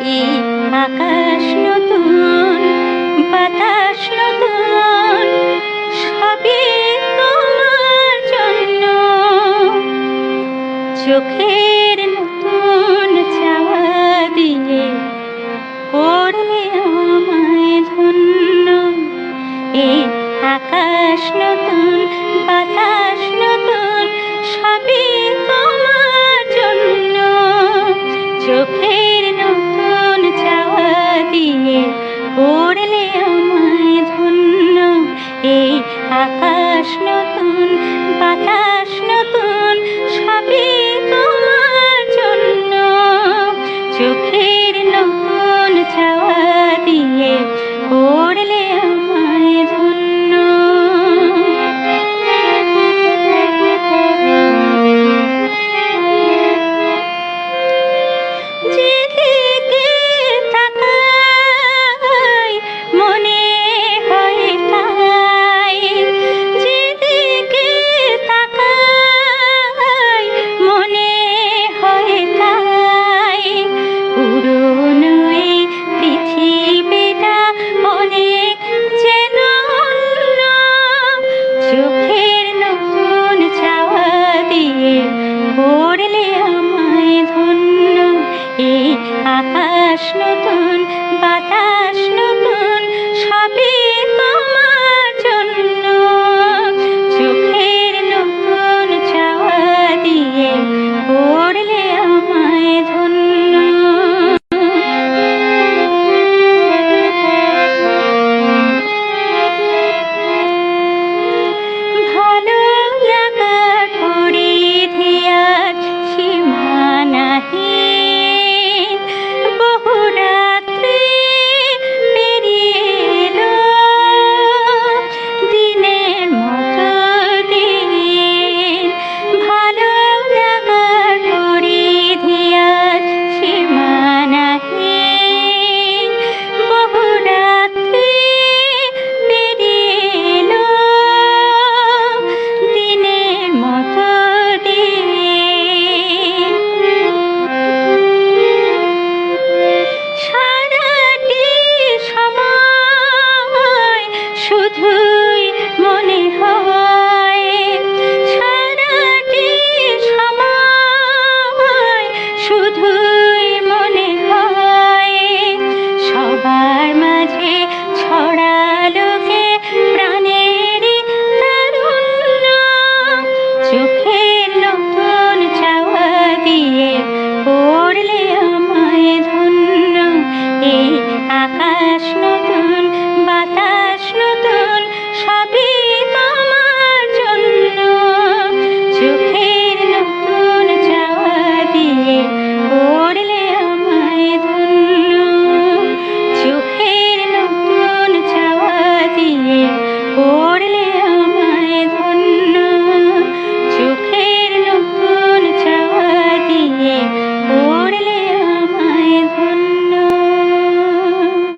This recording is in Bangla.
এ আকাশ নতুন বাতাস নতুন সবই তোমার জন্য। চোখের নতুন চাওয়া দিয়ে করে